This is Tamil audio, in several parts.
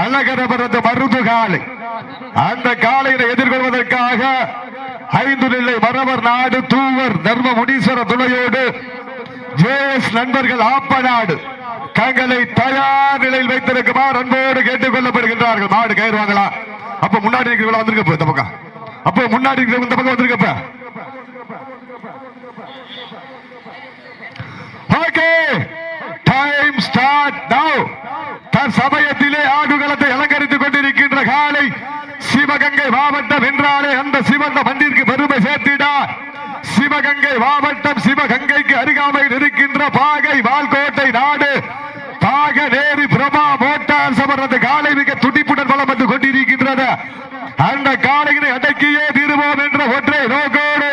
அழகரபரது மருது காலை. அந்த காலையினை எதிர்கொள்வதற்காக ஐந்து நிலை மரவர் நாடு தூவர் தர்ம முனீஸ்வர துணையோடு ஜேஎஸ் நண்பர்கள் ஆப்பநாடு தங்களை தயார் நிலையில் வைத்திருக்குமாறு அன்போடு கேட்டுக் கொள்ளப்படுகின்றார்கள் மாடு கயிறுவாங்களா அப்ப முன்னாடி இருக்கிறவங்க வந்திருக்க இந்த பக்கம். அப்போ முன்னாடி இருக்கிறவங்க இந்த பக்கம் வந்திருக்கப்ப. ஓகே டைம் ஸ்டார்ட் நவ் தற்சமயத்திலே ஆடுகளத்தை அலங்கரித்துக் கொண்டிருக்கின்ற காலை சிவகங்கை மாவட்டம் என்றாலே அந்த சிவந்த மண்ணிற்கு பெருமை சேர்த்திடார் சிவகங்கை மாவட்டம் சிவகங்கைக்கு அருகாமையில் இருக்கின்ற பாகை வால்கோட்டை நாடு. பாக நேரி பிரபா மோட்டார் சமரது காலை மிக துடிப்புடன் வளம் வந்து கொண்டிருக்கின்றது அந்த காலையினை அடக்கியே தீருவோம் என்ற ஒற்றை நோக்கோடு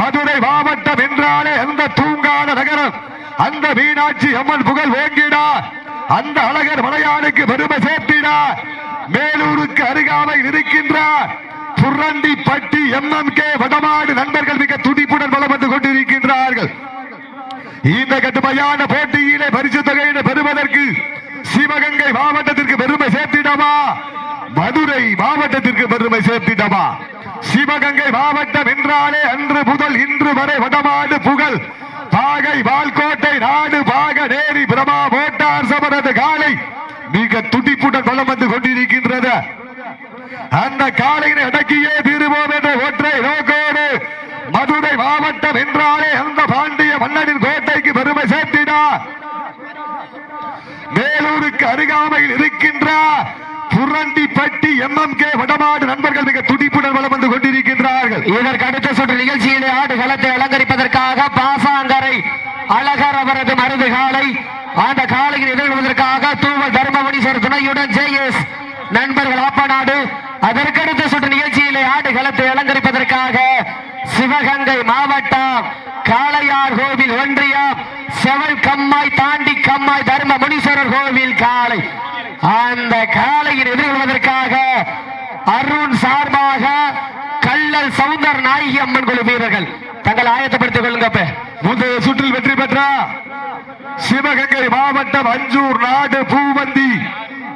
மதுரை மாவட்டம் என்றாலே அந்த தூங்கான நகரம். அந்த மீனாட்சி அம்மன் புகழ் ஓங்கிடா அந்த அழகர் மலையாளுக்கு பெருமை சேர்த்தினார் மேலூருக்கு அருகாமையில் இருக்கின்றார் புரண்டி பட்டி எம் கே வடமாடு நண்பர்கள் மிக துடிப்புடன் வளம் வந்து கொண்டிருக்கின்றார்கள். இந்த கடுமையான போட்டியிலே பரிசு தொகையினை பெறுவதற்கு சிவகங்கை மாவட்டத்திற்கு பெருமை சேர்த்திடவா? மதுரை மாவட்டத்திற்கு பெருமை சேர்த்திடவா? சிவகங்கை மாவட்டம் என்றாலே அன்று முதல் இன்று வரை வடமாடு புகழ் பாகை வால்கோட்டை நாடு பாக நேரி பிரமா மோட்டார் சமரது காலை. மிக துடிப்புடன் வளம் வந்து கொண்டிருக்கின்றது. அந்த காலையினை அடக்கியே தீருவோம் என்ற ஒற்றை நோக்கோடு மதுரை மாவட்டம் என்றாலே அந்த பாண்டிய மன்னனின் கோட்டைக்கு பெருமை சேர்த்தினார் மேலூருக்கு அருகாமையில் இருக்கின்ற. புரண்டிப்பட்டி எம்எம் கே வடமாடு நண்பர்கள் மிக துடிப்புடன் வளம் வந்து கொண்டிருக்கின்றார்கள். இதற்கு அடுத்த சுற்று நிகழ்ச்சியிலே ஆடு களத்தை அலங்கரிப்பதற்காக பாசாங்கரை அழகர் அவரது மருந்து காலை அந்த காலையில் எதிர்கொள்வதற்காக தூவல் தர்மபுரீஸ்வரர் துணையுடன் ஜேஎஸ் நண்பர்கள் ஆப்பநாடு. அதற்கடுத்த சுற்று நிகழ்ச்சியிலே ஆடு களத்தை அலங்கரிப்பதற்காக சிவகங்கை மாவட்டம் காளையார் கோவில் ஒன்றியம் செவல் கம்மாய் தாண்டி கம்மாய் தர்ம முனீஸ்வரர் கோவில் காளை. அந்த காளையில் எதிர்கொள்வதற்காக அருண் சார்பாக கள்ளல் சவுந்தர் நாயகி அம்மன் குழு வீரர்கள். தங்கள் ஆயத்தப்படுத்திக் கொள்ளுங்க முந்தைய சுற்றில் வெற்றி பெற்ற? சிவகங்கை மாவட்டம் அஞ்சூர் நாடு பூவந்தி.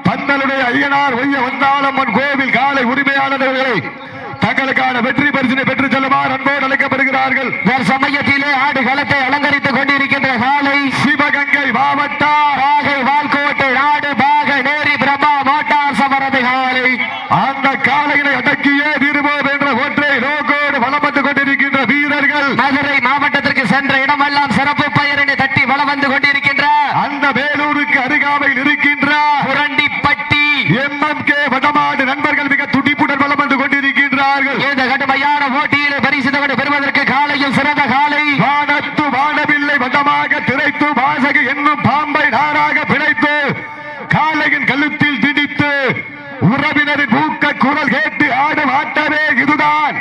பந்தலுடைய ஐயனார் ஒய்ய வந்தாளம்மன் கோவில் காலை உரிமையாளர்களை தங்களுக்கான வெற்றி பரிசினை பெற்று செல்லுமாறு அன்போடு அழைக்கப்படுகிறார்கள். தற்சமயத்திலே ஆடு களத்தை அலங்கரித்துக் கொண்டிருக்கின்ற காலை சிவகங்கை மாவட்டம் பாகை வால்கோட்டை நாடு பாகை நேரி பிரபா மோட்டார் சமரது காலை. அந்த காலையினை அடக்கியே தீருவோம் என்ற ஒற்றை நோக்கோடு வந்து கொண்டிருக்கின்ற வீரர்கள். மதுரை மாவட்டத்திற்கு சென்ற இடமெல்லாம் சிறப்பு பெயரினை தட்டி வளம் வந்து கொண்டிருக்கின்ற அந்த வேலூருக்கு அருகாமையில் இருக்கின்ற புரண்டிப்பட்டி எம்எம் கே வடமாடு நண்பர்கள் மிக துடிப்புடன் வலம் வந்து கொண்டிருக்கின்றார்கள் இந்த கடுமையான போட்டியிலே பரிசு தொகை பெறுவதற்கு காலையில் சிறந்த காலை. வானத்து வானவில்லை வடமாக திரைத்து வாசகு என்னும் பாம்பை நாராக பிழைத்து காளையின் கழுத்தில் திணித்து உறவினரின் ஊக்க குரல் கேட்டு ஆடும் ஆட்டமே இதுதான்.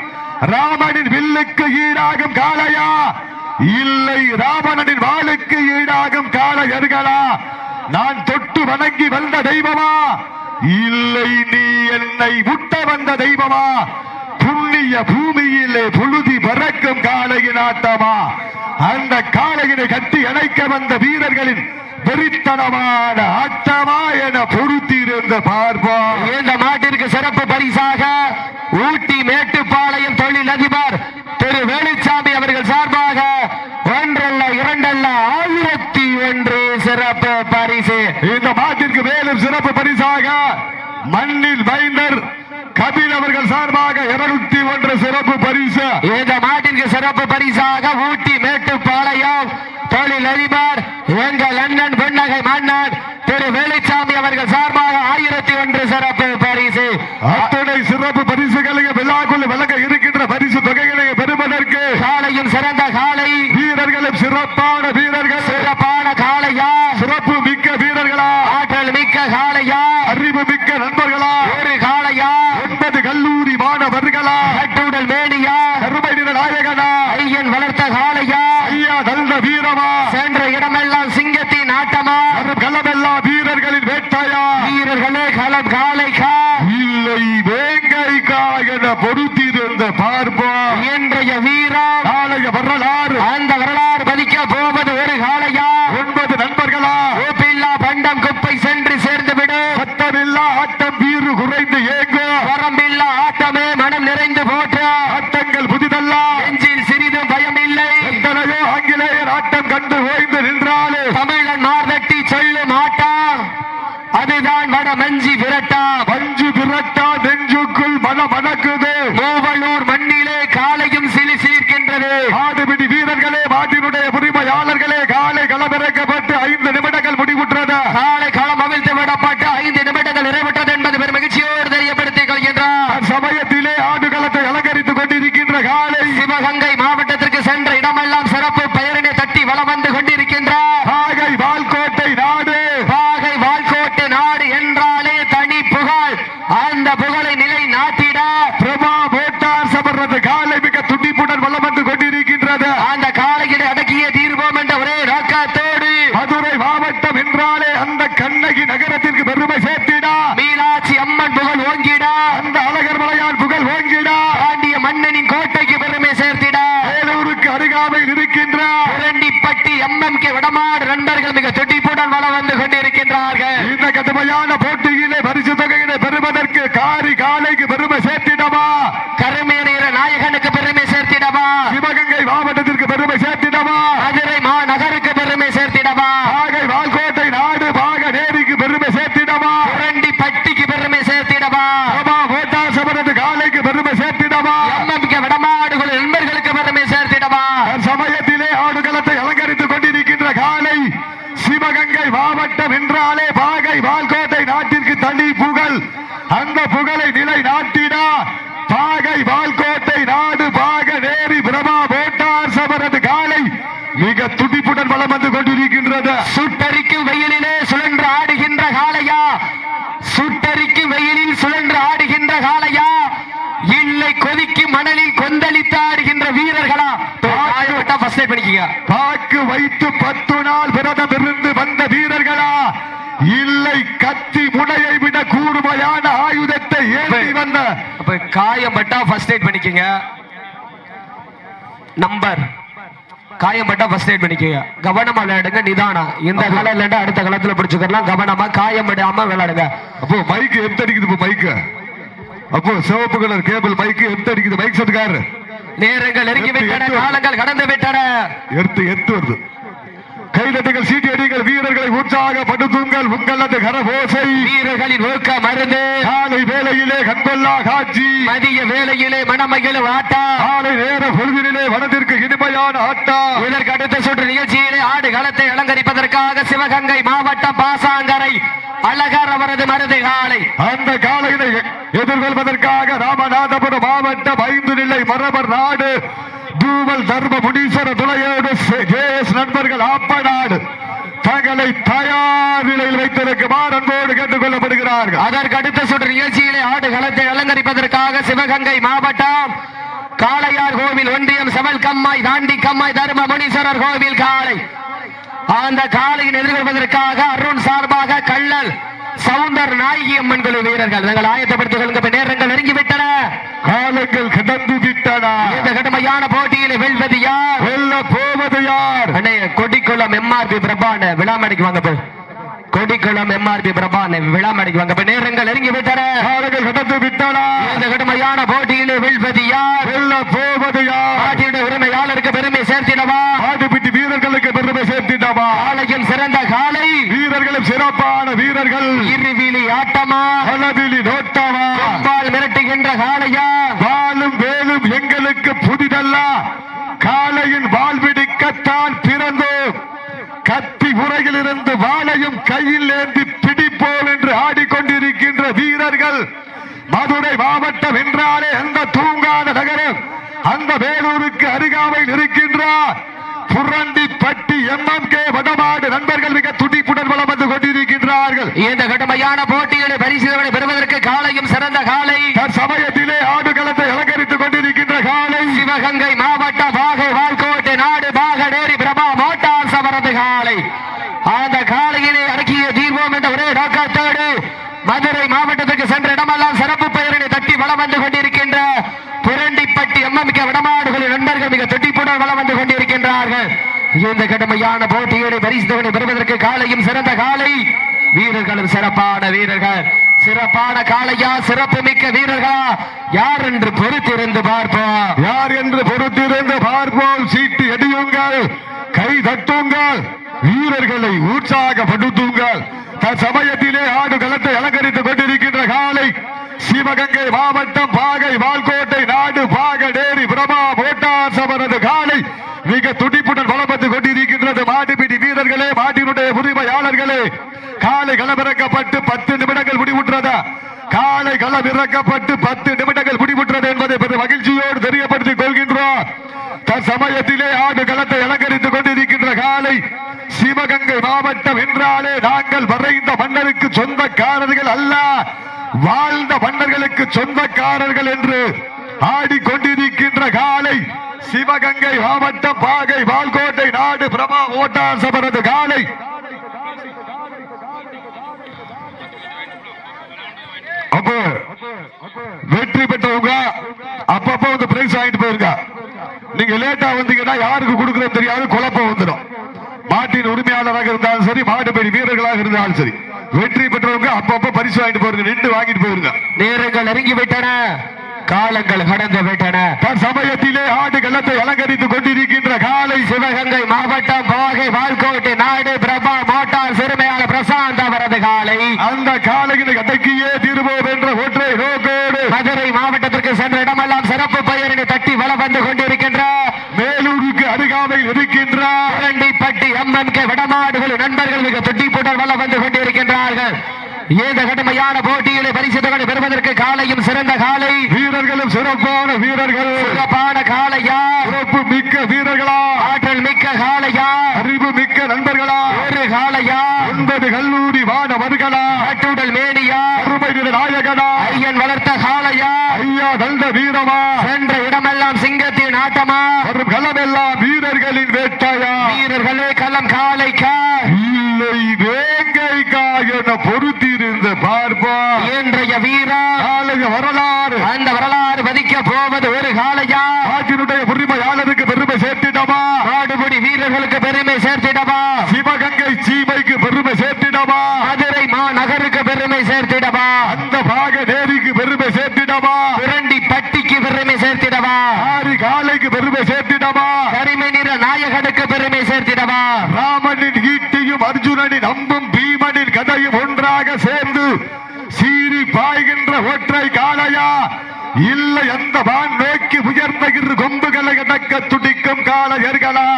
ராமனின் வில்லுக்கு ஈடாகும் காளையா? இல்லை ராவணனின் வாளுக்கு ஈடாகும் காளையர்களா நான் தொட்டு வணங்கி வந்த தெய்வமா? இல்லை நீ என்னை முட்ட வந்த தெய்வமா? புண்ணிய பூமியிலே புழுதி பறக்கும் காளையின் ஆட்டமா? அந்த காளையினை கட்டி அணைக்க வந்த வீரர்களின் வெறித்தனமான ஆட்டமா என பொருத்தியிருந்த பார்ப்போம் இந்த மாட்டிற்கு சிறப்பு பரிசாக ஊட்டி மேட்டுப்பாளையம் தொழில் அதிபர் திரு வேலுச்சாமி அவர்கள் சார்பாக ஒன்றல்ல இரண்டல்ல ஆயிரத்தி ஒன்று சிறப்பு பரிசு. இந்த மாட்டிற்கு மேலும் சிறப்பு பரிசாக மண்ணில் மைந்தர் கபில் அவர்கள் சார்பாக இருநூத்தி ஒன்று சிறப்பு பரிசு. இந்த மாட்டிற்கு சிறப்பு பரிசாக ஊட்டி மேட்டுப்பாளையம் தொழில் அதிபர் எங்கள் அண்ணன் பெண்ணகை மன்னன் திரு வேலுச்சாமி அவர்கள் சார்பாக ஆயிரத்தி ஒன்று சிறப்பு பரிசு. அத்தனை சிறப்பு பரிசுகளையும் விழாக்குள் வழங்க இருக்கின்ற பரிசு தொகைகளை பெறுவதற்கு காலையும் சிறந்த காலை வீரர்களும் சிறப்பான வீரர்கள். சிறப்பான காளையா சிறப்பு மிக்க வீரர்களா ஆற்றல் மிக்க காளையா அறிவு மிக்க நண்பர்களா ஒரு காளையா ஒன்பது கல்லூரி மாணவர்களா கட்டுடல் மேனியா கருமை நிற நாயகனா ஐயன் வளர்த்த காளையா ஐயா நல்ல வீரமா சென்ற இடமெல்லாம் சிங்கத்தின் ஆட்டமா வரும் களமெல்லாம் வீரர்களின் வேட்டையா வீரர்களே களம் காளைக்கா இல்லை வேங்கைக்கா என பொருத்தியிருந்த பார்ப்போம் இன்றைய வீரம் நாளைய வரலாறு அந்த வரலாறு பதிக்க போவது ஒரு காளையா ஒன்பது நண்பர்களா கோப்பில்லா பண்டம் குப்பை சென்று சேர்ந்து விடு சத்தமில்லா ஆட்ட ஈறு குறைந்து ஏங்கும் வரம்பில்லா ஆட்டமே மனம் நிறைந்து போற்ற ஆட்டங்கள் புதிதல்ல. நெஞ்சில் சிறிதும் பயம் இல்லை எத்தனையோ ஆங்கிலேயர் ஆட்டம் கண்டு ஓய்ந்து நின்றாலே. தமிழன் மார்தட்டி சொல்லும் ஆட்டம் அதுதான் வட மஞ்சி விரட்டா நெஞ்சுக்குள் மன மணக்குது மூவலூர் மண்ணிலே காலையும் சிலி சிலிர்க்கின்றது ஆடுபிடி வீரர்களே மாட்டினுடைய உரிமையாளர்களே காலை களமிறக்கப்பட்டு ஐந்து நிமிடங்கள் முடிவுற்றது காலை களம் அவிழ்த்து விடப்பட்டு ஐந்து நிமிடங்கள் நிறைவுற்றது என்பது பெரும் மகிழ்ச்சியோடு தெரியப்படுத்திக் கொள்கின்றார் சமயத்திலே ஆடுகளத்தை அலங்கரித்துக் கொண்டிருக்கின்ற காலை சிவகங்கை மாவட்டத்திற்கு எல்லாம் சிறப்பு பெயரினை தட்டி வலம் வந்து கொண்டிருக்கின்றார் காகை வால்கோட்டை நாடு பாகை வால்கோட்டு நாடு என்றாலே தனி புகழ் அந்த புகழை நிலை நாட்டிட பிரபா மோட்டார் சபர்றது காலை மிக துடிப்புடன் வலம் வந்து கொண்டிருக்கின்றது அந்த காலையிலே அடக்கிய தீர்வோம் என்ற ஒரே நோக்கத்தோடு மதுரை மாவட்டம் என்றாலே அந்த கண்ணகி நகரத்திற்கு பெருமை சேர்த்திடா மீனாட்சி அம்மன் புகழ் ஓங்கிட அந்த அழகர் மலையான் புகழ் ஓங்கிடா பாண்டிய மன்னனின் கோட்டைக்கு பெருமை சேர்த்திட வேலூருக்கு அருகாமையில் இருக்கின்ற புரண்டிப்பட்டி எம்எம் கே வடமாடு நண்பர்கள் மிக துடிப்புடன் வளம் வந்து கொண்டிருக்கின்றார்கள். இந்த கடுமையான போட்டியிலே பரிசு தொகையினை பெறுவதற்கு காரி காலைக்கு பெருமை சேர்த்திடவா? கருமையணிகிற நாயகனுக்கு பெருமை சேர்த்திடவா சிவகங்கை மாவட்டத்திற்கு பெருமை சேர்த்திடவா மதுரை மாநகருக்கு பெருமை சேர்த்திடவா பாகை வால்கோட்டை நாடு பாக நேரிக்கு பெருமை சேர்த்திடவா புரண்டிப்பட்டிக்கு பெருமை சேர்த்திடவா பிரபா மோட்டார் சபரது காலைக்கு பெருமை சேர்த்திடவா எம்எம் கே வடமாடுகள் நண்பர்களுக்கு பெருமை சேர்த்திடவா சமயத்திலே ஆடுகளத்தை அலங்கரித்துக் கொண்டிருக்கின்ற காலை சிவகங்கை மாவட்டம் என்றாலே பாகை வால்கோட்டை நாட்டிற்கு தனி புகழ் அந்த புகழை நிலை நாட்டினா பாகை வால்கோட்டை நாடு பாக நேரி பிரபா மோட்டார் சபரது காலை மிக துடிப்புடன் வலம் வந்து கொண்டிருக்கின்றது. சுட்டரிக்கும் வெயிலிலே சுழன்று ஆடுகின்ற காளையா? சுட்டரிக்கும் வெயிலில் சுழன்று ஆடுகின்ற காளையா? இல்லை கொதிக்கும் மணலில் கொந்தளித்து ஆடுகின்ற வீரர்களா? பாக்கு வைத்து பத்து நாள் விரதம் இருந்து வந்த வீரர்களா? இல்லை கத்தி முனையை விட கூர்மையான ஆயுதத்தை ஏந்தி வந்த காயப்பட்டா ஃபர்ஸ்ட் எய்ட் பண்ணிக்கங்க நம்பர் காயப்பட்டா ஃபர்ஸ்ட் எய்ட் பண்ணிக்கங்க கவனமா விளையாடுங்க நிதானம். இந்த காலம் இல்லைன்னா அடுத்த காலத்துல பிடிச்சுக்கலாம் கவனமா காயம் விடாம விளையாடுங்க. அப்போ மைக் எந்த அடிக்குது இப்போ மைக்கு அப்போ சிவப்பு கலர் கேபிள் மைக்கு எந்த அடிக்குது? மைக் செட்டுக்காரு நேரங்கள் நெருங்கி விட்டன காலங்கள் கடந்து விட்டன. எர்த்து எர்த்து வருது. கைதட்டுகள் சீட்டி அடிகள் வீரர்களை உற்சாகப்படுத்துங்கள். உங்களது கரபோசை வீரர்களின் ஊக்க மருந்து. காலை வேளையிலே கண்கொள்ளா காட்சி. மதிய வேளையிலே மணமகிழும் ஆட்டா காலை நேர பொழுதினிலே வனத்திற்கு இனிமையான ஆட்டா. இதற்கு அடுத்த சுற்று நிகழ்ச்சியிலே ஆடு களத்தை அலங்கரிப்பதற்காக சிவகங்கை மாவட்டம் பாசாங்கரை அழகர் அவரது மருது காலை. அந்த காலையினை எதிர்கொள்வதற்காக ராமநாதபுரம் மாவட்டம் ஐந்து நிலை மரபர் நாடு. தூவல் தர்ம முனீஸ்வர துணையோடு ஜேஎஸ் நண்பர்கள் ஆப்பநாடு தங்களை தயார் நிலையில் வைத்திருக்குமாறு அன்போடு கேட்டுக் கொள்ளப்படுகிறார்கள் அதற்கு அடுத்த சுற்று நிகழ்ச்சியிலே ஆடு களத்தை அலங்கரிப்பதற்காக சிவகங்கை மாவட்டம் காளையார் கோவில் ஒன்றியம் செவல் கம்மாய் தாண்டி கம்மாய் தர்ம முனீஸ்வரர் கோவில் காளை. அந்த காளையின் எதிர்கொள்வதற்காக அருண் சார்பாக கள்ளல் சவுந்தர் நாயகி அம்மன் குழு வீரர்கள். நாங்கள் ஆயத்தப்படுத்திக் கொள்ளுங்க நேரங்கள் நெருங்கிவிட்டன. காலங்கள் கடந்து விட்டன. இந்த கடுமையான போட்டியிலே வெல்வது யார்? வெல்ல போவது யார்? அண்ணே கொடிக்குளம் எம்ஆர்பி பிரபான விழாமடைக்கு வாங்க போய் கொடிக்குளம் எம்ஆர்பி பிரபான விழாமடைக்கு இப்ப நேரங்கள் நெருங்கி விட்டன. கடந்து விட்டன. இந்த கடுமையான போட்டியிலே வெல்வது யார்? வெல்ல போவது யார்? நாட்டினுடைய உரிமையாளருக்கு பெருமை சேர்த்திடவா? ஆட்டுப்பிட்டி வீரர்களுக்கு பெருமை சேர்த்திட்டவா காலையில் சிறந்த காலை. வீரர்களும் சிறப்பான வீரர்கள். இருவிழி ஆட்டமா? அளவிலி நோட்டமா? பால் மிரட்டுகின்ற காளையா? வாழும் வேலும் எங்களுக்கு புதிதல்ல. காலையின் வால் பிடிக்கத்தான் பிறந்தோம். கத்தி உரையில் இருந்து வாளையும் கையில் ஏந்தி பிடிப்போம் என்று ஆடிக்கொண்டிருக்கின்ற வீரர்கள் மதுரை மாவட்டம் என்றாலே அந்த தூங்காத நகரம் அந்த வேலூருக்கு அருகாமையில் இருக்கின்றார். புரண்டி பட்டி எம்எம் கே வடமாடு நண்பர்கள் மிக துடிப்புடன் வளம் வந்து கொண்டிருக்கின்றார்கள். இந்த கடுமையான போட்டிகளை பரிசீலனை பெறுவதற்கு காலையும் சிறந்த காலை. சமயத்திலே ஆடுகளத்தை அலங்கரித்துக் கொண்டிருக்கின்ற காலை. சிவகங்கை மாவட்ட பாகை வால்கோட்டை நாடு பாகடேரி பிரபா சவரது காலை அந்த காலையிலே அடக்கிய தீர்வோம் என்ற ஒரே நோக்கத்தோடு மதுரை மாவட்டத்துக்கு சென்ற இடமெல்லாம் சிறப்பு பெயரினை தட்டி வளம் வந்து கொண்டிருக்கின்ற புரண்டிப்பட்டி எம்எம் கே வடமாடுகளின் நண்பர்கள் மிக தொட்டிப்புடன் வளம் வந்து கொண்டிருக்கின்றார்கள். இந்த கடுமையான போட்டியோடு பரிசு தொகை பெறுவதற்கு காலையும் சிறந்த காலை. வீரர்களும் சிறப்பான வீரர்கள். சிறப்பான காலையா சிறப்பு மிக்க வீரர்களா? யார் என்று பொறுத்திருந்து பார்ப்போம். யார் என்று பொறுத்திருந்து பார்ப்போம். சீட்டு எடியுங்கள். கை தட்டுங்கள். வீரர்களை உற்சாகப்படுத்துங்கள். தற்சமயத்திலே ஆடு களத்தை அலங்கரித்துக் கொண்டிருக்கின்ற காலை சிவகங்கை மாவட்டம் பாகை வால்கோட்டை நாடு பாகடேரி பிரபா மோட்டார் சபரது காலை மிக துடிப்புடன் வளப்பட்டு கொண்டிருக்கின்றது. மாட்டுப்பிடி வீரர்களே மாட்டினுடைய உரிமையாளர்களே காலை களமிறக்கப்பட்டு பத்து நிமிடங்கள் முடிவுற்றதா. காலை களம் இறக்கப்பட்டு பத்து நிமிடங்கள் முடிவுற்றது என்பதை பெரும் மகிழ்ச்சியோடு தெரியப்படுத்திக் கொள்கின்றோம். தற்சமயத்திலே ஆடு களத்தை அலங்கரித்து சிவகங்கை மாவட்டம் என்றாலே நாங்கள் வரைந்த மன்னருக்கு சொந்தக்காரர்கள் அல்ல. வாழ்ந்த மன்னர்களுக்கு சொந்தக்காரர்கள் என்று ஆடிக்கொண்டிருக்கின்ற காலை சிவகங்கை மாவட்டம் பாகை வால்கோட்டை நாடு பிரபா ஓட்டார் சபரது காலை. அப்போ வெற்றி பெற்றவங்க அப்பப்போ வந்து பிரைஸ் வாங்கிட்டு போயிருங்க. நீங்க லேட்டா வந்தீங்கன்னா யாருக்கு கொடுக்கறது தெரியாது குழப்பம் வந்துடும். மாட்டின் உரிமையாளராக இருந்தாலும் சரி மாட்டுப்படி வீரர்களாக இருந்தாலும் சரி வெற்றி பெற்றவங்க அப்பப்போ பரிசு வாங்கிட்டு போயிருங்க நின்று வாங்கிட்டு போயிருங்க. நேரங்கள் நெருங்கி விட்டன காலங்கள் கடந்து விட்டன. சமயத்திலே ஆடு கள்ளத்தை அலங்கரித்துக் கொண்டிருக்கின்ற காலை சிவகங்கை மாவட்டம் பாகை வால்கோட்டை நாடு பிரபா மோட்டார் சிறுமையாளர் பிரசாந்த் அவரது காலை. அந்த காலையில் அடக்கியே திருவோம் என்ற ஒற்றை நோக்கோடு மதுரை மாவட்டத்திற்கு சென்ற இடமெல்லாம் சிறப்பு பெயரினை தட்டி வளம் வந்து கொண்டிருக்கின்ற மேலூருக்கு அருகாமையில் இருக்கின்ற இரண்டிப்பட்டி எம்எம் கே விடமாடுகள் நண்பர்கள் மிக துட்டிப்புடன் வளம் வந்து கொண்டிருக்கின்றார்கள். இந்த கடுமையான போட்டியிலே பரிசுகளை பெறுவதற்கு காலையும் சிறந்த காலை. வீரர்களும் சிறப்பான வீரர்கள். சிறப்பான காளையா சிறப்பு மிக்க வீரர்களா? ஆற்றல் மிக்க காளையா அறிவு மிக்க நண்பர்களா? ஒரு காளையா ஒன்பது கல்லூரி மாணவர்களா? கட்டுடல் மேனியா? அருமை நாயகனா? ஐயன் வளர்த்த காளையா ஐயா நல்ல வீரமா? சென்ற இடமெல்லாம் சிங்கத்தின் ஆட்டமா? வரும் களமெல்லாம் களம் காளைக்கா இல்லை வேங்கைக்கா என பொறுத்திருந்த பார்ப்பா. இன்றைய வீரா. நாளைய வரலாறு. அந்த வரலாறு பதிக்க போவது ஒரு காளையா? நாட்டினுடைய உரிமையாளருக்கு பெருமை சேர்த்திடமா நாடுபடி வீரர்களுக்கு பெருமை சேர்த்திடவா? சிவகங்கை சீமைக்கு பெருமை சேர்த்திடமா மதுரை மாநகருக்கு பெருமை சேர்த்திடவா? அந்த பாக தேவிக்கு பெருமை சேர்த்திடமா இரண்டி பட்டிக்கு பெருமை சேர்த்திடவா ஆறு காலைக்கு பெருமை சேர்த்திடமா கரிமை நிற நாயகனுக்கு பெருமை சேர்த்திடவா ராமனின் ஈட்டியும் அர்ஜுனனின் அம்பும் பீமனின் கதையும் ஒன்றாக சேர்ந்து சீறி பாய்கின்ற ஒற்றை காளையா? இல்லை அந்த வான் நோக்கி உயர்ந்த இரு கொம்புகளை கடக்க துடிக்கும் காளையர்களா?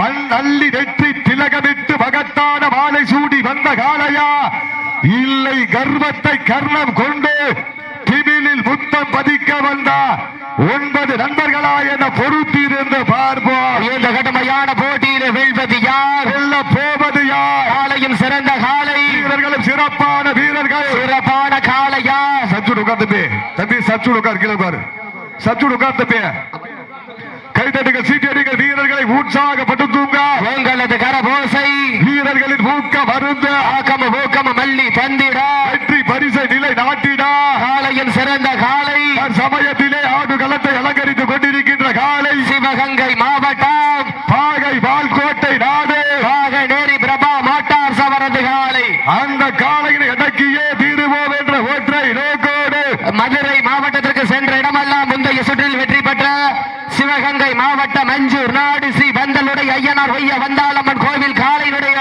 மண் அள்ளி வெற்றி திலகமிட்டு மகத்தான மாலை சூடி வந்த காளையா? இல்லை கர்வத்தை கர்ணம் கொண்டு திமிலில் முத்தம் பதிக்க வந்த ஒன்பது நண்பர்களா என பொறுத்திருந்து பார்ப்போம். இந்த கடுமையான போட்டியில வெல்வது யார்? வெல்ல போவது யார் காலையும் சிறந்த காலை வீரர்களும் சிறப்பான வீரர்கள் சிறப்பான காலையா சச்சுடு உட்கார்ந்து தம்பி தம்பி சச்சுடு உட்கார் கீழே உட்காரு. சச்சுடு உட்கார் தம்பி கைதட்டுகள் சீட்டடிகள் வீரர்களை உற்சாகப்படுத்துங்க. உங்களது கரபோசை. வீரர்களின் ஊக்க மருந்து ஆக்கம ஊக்கம மல்லி தந்திட. வெற்றி பரிசை நிலை நாட்டிடா. காலையும் சிறந்த காலை. சமயத்திலே ஆடு களத்தை அலங்கரித்துக் கொண்டிருக்கின்ற காலை. சிவகங்கை மாவட்டம். பாகை வால்கோட்டை நாடு. பாக நேரி பிரபா மோட்டார் சவரது காலை. அந்த காலையினை அடக்கியே தீருவோம் என்ற ஒற்றை நோக்கோடு. மதுரை மாவட்டத்திற்கு சென்ற இடமெல்லாம் முந்தைய சுற்றில் வெற்றி பெற்ற சிவகங்கை மாவட்டம் மஞ்சூர் நாடு ஸ்ரீ பந்தலுடைய ஐயனார் ஒய்ய வந்தாளம்மன் கோவில் காலையினுடைய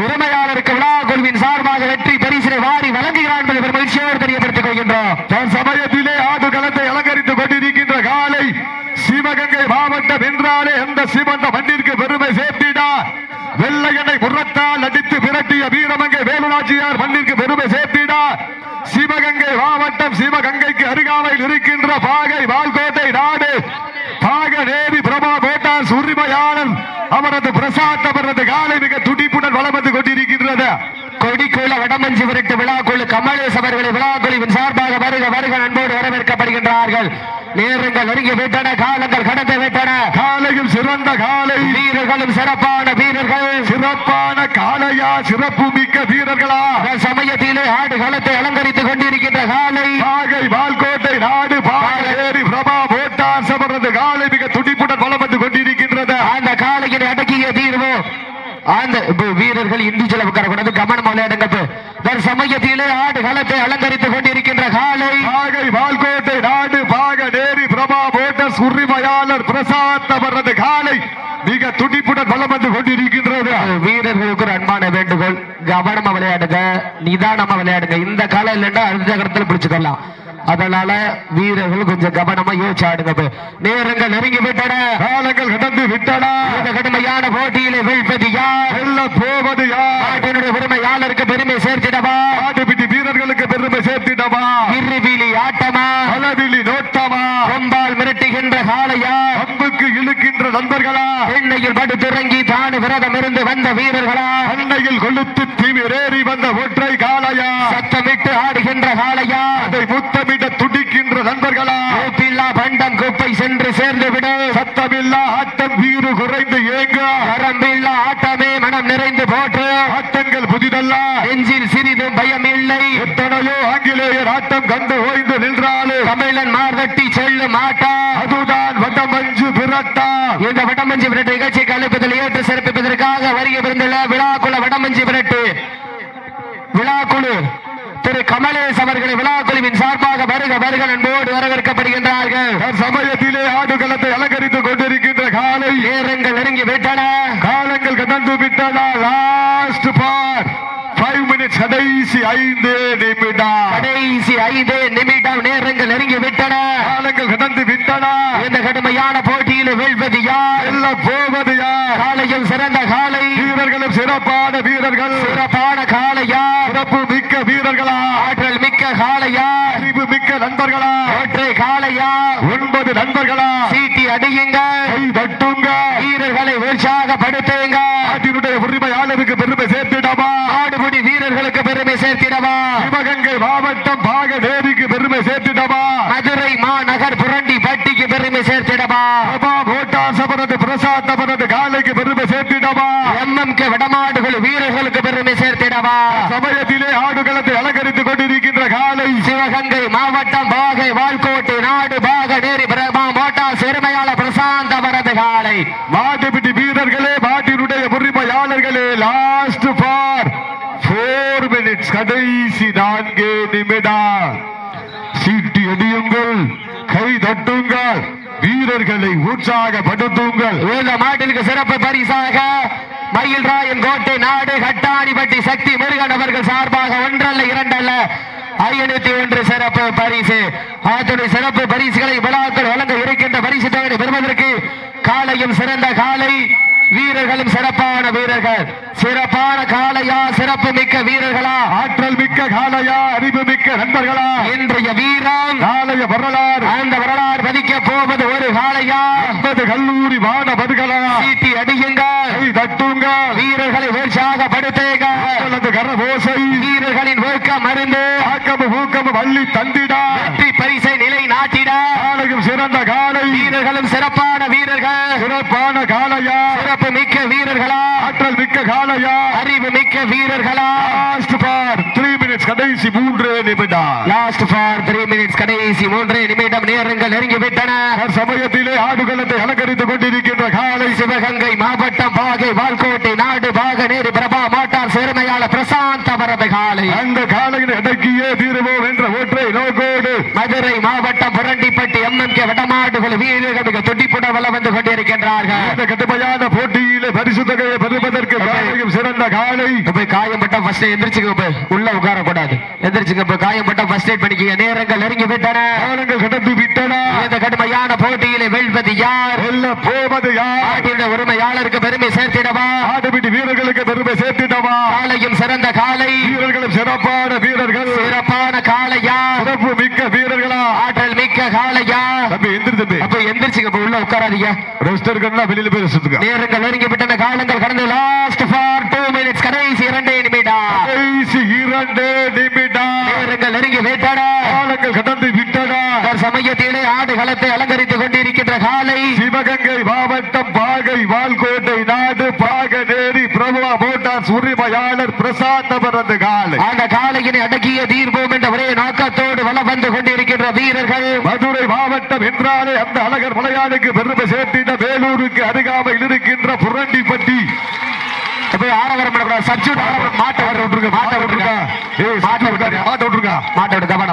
உரிமையாளருக்கு விழா குழுவின் சார்பாக வெற்றி பரிசினை வாரி வழங்குகிறார் என்பதை பெரும் மகிழ்ச்சியோடு தெரியப்படுத்திக் கொள்கின்றோம். தன் சமயத்திலே ஆடு களத்தை அலங்கரித்துக் கொண்டிருக்கின்ற காலை சிவகங்கை மாவட்டம் என்றாலே அந்த சிவந்த மண்ணிற்கு பெருமை சேர்த்திடா? வெள்ளையனை முரத்தால் அடித்து விரட்டிய வீரமங்கை வேலுநாச்சியார் மண்ணிற்கு பெருமை சேர்த்திடா? சிவகங்கை மாவட்டம் சிவகங்கைக்கு அருகாமையில் இருக்கின்ற பாகை வால்கோட்டை நாடு. பாக நேரி பிரபா கோட்டாஸ் உரிமையாளர் அவரது பிரசாத் அவரது காலை மிக துடிப்புடன் வளம் வந்து கொண்டிருக்கின்றது. கொடிக்குள்ள வடமஞ்சி விரட்டு விழாக்குழு கமலேஷ் அவர்களை விழாக்குழுவின் சார்பாக வருக வருக அன்போடு வரவேற்கப்படுகின்றார்கள். நேரங்கள் நெருங்கி விட்டன காலங்கள் கடந்து விட்டன. காலையும் சிறந்த காலை. வீரர்களும் சிறப்பான வீரர்கள். சிறப்பான காளையா சிறப்பு மிக்க வீரர்களா. சமயத்திலே ஆடு களத்தை அலங்கரித்துக் கொண்டிருக்கின்ற காலை. பாகை வால்கோட்டை நாடு பாகேரி பிரபா மோட்டார் சபரது காலை மிக துடிப்புடன் வளம் வந்து கொண்டிருக்கின்றது. அந்த காலையை அடக்கிய தீர்வு அந்த இப்ப வீரர்கள் இண்டிவிஜுவல் உட்காரக்கூடாது கவனம் விளையாடுங்க இப்ப. இந்த தற்சமயத்திலே ஆடு களத்தை அலங்கரித்துக் கொண்டிருக்கின்ற காலை. பாகை வால்கோட்டை நாடு பாக நேரி பிரபா மோட்டர்ஸ் உரிமையாளர் பிரசாத் அவரது காலை. மிக துடிப்புடன் வலம் வந்து கொண்டிருக்கின்றது. வீரர்களுக்கு ஒரு அன்பான வேண்டுகோள். கவனமா விளையாடுங்க நிதானமா விளையாடுங்க. இந்த காலம் இல்லைன்னா அடுத்த கடத்துல பிடிச்சுக்கலாம். அதனால வீரர்கள் கொஞ்சம் கவனமா யோசிச்சு ஆடுங்க. நேரங்கள் நெருங்கி விட்டன காலங்கள் கடந்து விட்டனா. இந்த கடுமையான போட்டியிலே வீழ்வது யார்? வெல்ல போவது யார்? நாட்டினுடைய உரிமையாளருக்கு பெருமை சேர்த்திடவா? ஆட்டுப்பிட்டி வீரர்களுக்கு பெருமை சேர்த்திடவா? இருவிழி ஆட்டமா? அளவிலி நோட்டமா? கொம்பால் மிரட்டுகின்ற காளையா? அம்புக்கு இழுக்கின்ற நண்பர்களா? எண்ணெயில் படுத்துறங்கி தானு விரதம் இருந்து வந்த வீரர்களா? அன்னையில் கொளுத்து திமிரேறி வந்த ஒற்றை காளையா? சத்தமிட்டு ஆடுகின்ற காளையா? அதை முத்தமிட துடிக்கின்ற நண்பர்களா? கூப்பில்லா பண்டம் குப்பை சென்று சேர்ந்து விடு. சத்தமில்லா ஆட்டம் வீறு குறைந்து ஏங்க வரம்பில்லா ஆட்டமே மனம் நிறைந்து போற்று. ஆட்டங்கள் புதிதல்ல. நெஞ்சில் சிறிதும் பயம் இல்லை எத்தனையோ ஆங்கிலேயர் ஆட்டம் கண்டு ஓய்ந்து நின்றாலே. தமிழன் மார்வட்டி செல்லும் ஆட்டா. அதுதான் வட்டமஞ்சு பிரட்டா இந்த வடமஞ்சி விரட்டு நிகழ்ச்சிக்கு அழைப்பதில் ஏற்று சிறப்பிப்பதற்காக வருகை பிறந்துள்ள விழாக்குள்ள வடமஞ்சி விரட்டு. விழாக்குழு திரு கமலேஷ் அவர்களை விழாக்குழுவின் சார்பாக வருக வருக அன்போடு வரவேற்கப்படுகின்றார்கள். சமயத்திலே ஆடுகளத்தை அலங்கரித்துக் கொண்டிருக்கின்ற காலை நேரங்கள் நெருங்கி விட்டன. காலங்கள் கடந்து விட்டன. லாஸ்ட் பார். கடைசி ஐந்து நிமிடம். கடைசி ஐந்து நிமிடம் நேரங்கள் நெருங்கி விட்டன. காலங்கள் கடந்து விட்டன. இந்த கடுமையான போட்டியில் வெல்வது யார்? வெல்ல போவது யார்? காலையும் சிறந்த காலை. வீரர்களும் சிறப்பான வீரர்கள். சிறப்பான காளையா சிறப்பு மிக்க வீரர்களா? ஆற்றல் மிக்க காளையா அறிவு மிக்க நண்பர்களா? ஒற்றை காளையா ஒன்பது நண்பர்களா? சீட்டி அடியுங்க. கை தட்டுங்க. வீரர்களை உற்சாகப்படுத்துங்க. நாட்டினுடைய உரிமையாளருக்கு பெருமை சேர்த்திடவா? ஆடுபடி வீரர்களுக்கு பெருமை சேர்த்திடவா? சிவகங்கை மாவட்டம் பாக நேரிக்கு பெருமை சேர்த்திடவா? மதுரை மாநகர் புரண்டி பட்டிக்கு பெருமை சேர்த்திடவா? பிரபா மோட்டார் அவரது பிரசாத் அவரது காலைக்கு பெருமை சேர்த்திடவா? எம்எம் கே வடமாடுகள் வீரர்களுக்கு பெருமை சேர்த்திடவா? சமயத்திலே ஆடுகளத்தை அலங்கரித்துக் கொண்டிருக்கின்ற காலை சிவகங்கை மாவட்டம் பாகை வால்கோட்டை நாடு பாக நேரி பிரபா மோட்டார் சிறுமையாளர் பிரசாந்த் அவரது காலை. மாட்டுப்பிட்டி வீரர்களே மாட்டினுடைய உரிமையாளர்களே லாஸ்ட் ஃபார் போர் மினிட்ஸ் கடைசி நான்கு நிமிடம் சீட்டி அடியுங்கள் கை தட்டுங்கள் வீரர்களை உற்சாகப்படுத்துங்கள். இந்த மாட்டிற்கு சிறப்பு பரிசாக மயில்ராயன் கோட்டை நாடு கட்டாணிப்பட்டி சக்தி முருகன் அவர்கள் சார்பாக ஒன்றல்ல இரண்டல்ல. ஐநூத்தி ஒன்று சிறப்பு பரிசு. அதனுடைய சிறப்பு பரிசுகளை விழாக்கள் வழங்க இருக்கின்ற பரிசு தொகையை பெறுவதற்கு காலையும் சிறந்த காலை வீரர்களும் சிறப்பான வீரர்கள். சிறப்பான காளையா சிறப்பு மிக்க வீரர்களா? ஆற்றல் மிக்க காலையா அறிவு மிக்க நண்பர்களா? இன்றைய வீரம் நாளைய வரலாறு. அந்த வரலாறு பதிக்க போவது ஒரு காளையா ஐம்பது கல்லூரி மாணவர்களா? சீட்டி அடியுங்க தட்டுங்க வீரர்களை உற்சாகப்படுத்துங்க கரபோசை வீரர்களின் ஊக்கம் மருந்து ஆக்கம ஊக்கம வள்ளி தந்திடா. வெற்றி பரிசை நிலை நாட்டிட. காலையும் சிறந்த காலை. வீரர்களும் சிறப்பான வீரர்கள். சிறப்பான காலையா. சிறப்பு மிக்க வீரர்களா. ஆற்றல் மிக்க காலையா. அறிவு மிக்க வீரர்களா. லாஸ்ட் பார் த்ரீ கடைசி மூன்று நிமிடம். லாஸ்ட் ஃபார் த்ரீ மினிட்ஸ் கடைசி மூன்றே நிமிடம் நேரங்கள் நெருங்கி விட்டன சமயத்திலே ஆடுகளத்தை அலங்கரித்துக் கொண்டிருக்கின்ற காலை சிவகங்கை மாவட்டம் பாகை வால்கோட்டை நாடு பாக நேரு பிரபா மோட்டார் சிறுமையாளர் பிரசாந்த் அவரது காலை. அந்த காலையில் அடக்கியே தீருவோம் என்ற ஒற்றை நோக்கோடு மதுரை மாவட்டம் புரண்டிப்பட்டி எம்எம் கே வடமாடுகள் வீரர்கள் மிக துடிப்புடன் வலம் வந்து கொண்டிருக்கின்றார்கள். இந்த கடுமையான போட்டியிலே பரிசு தொகையை பெறுவதற்கு சிறந்த காலை. காயம்பட்ட ஃபர்ஸ்ட் உள்ள உட்கார கூடாது எந்திரிச்சுங்க போய் காயம்பட்ட ஃபர்ஸ்ட் எய்ட் பண்ணிக்க நேரங்கள் நெருங்கி விட்டன. கடந்து விட்டன. இந்த கடுமையான போட்டியிலே வெல்வது யார்? வெல்ல போவது யார்? உரிமையாளருக்கு பெருமை சேர்த்திடவா? ஆடுபிடி வீரர்களுக்கு பெருமை சேர்த்திடவா? காலையும் சிறந்த காலை. வீரர்களும் சிறப்பான வீரர்கள். சிறப்பான காளையா சிறப்பு மிக்க வீரர்களா? ஆற்றல் மிக்க காளையா தம்பி எந்திரி தம்பி. அப்ப எந்திரிச்சுங்க உள்ள உட்காராதீங்க. ரெஸ்ட் வெளியில போய் ரெஸ்ட் நேரங்கள் நெருங்கி விட்டன காலங்கள் கடந்து லாஸ்ட் ஃபார் டூ மினிட்ஸ் கடைசி இரண்டே நிமிடம் கடைசி இரண்டு நிமிடம் நேரங்கள் நெருங்கி விட்டன காலங்கள் கடந்து விட்டன சமயத்திலே ஆடு களத்தை அலங்கரித்துக் கொண்டிருக்கின்ற காலை. சிவகங்கை மாவட்டம் பாகை வால்கோட்டை நாடு பாகநேரி பிரபுவா மோட்டார்ஸ் உரிமையாளர் பிரசாத் அவரது காலை. அந்த காலையினை அடக்கிய தீர்ப்போம் என்ற ஒரே நோக்கத்தோடு வலம் வந்து கொண்டிருக்கின்ற வீரர்கள். மதுரை மாவட்டம் என்றாலே அந்த அழகர் மலையாளுக்கு பெருமை சேர்த்திட வேலூருக்கு அருகாமையில் இருக்கின்ற புரண்டிப்பட்டி. போய் ஆரவாரம் பண்ணக்கூடாது. ஆரவாரம் மாட்ட விட்டுருக்க மாட்ட விட்டுருக்க மாட்ட விட்டுருக்க மாட்ட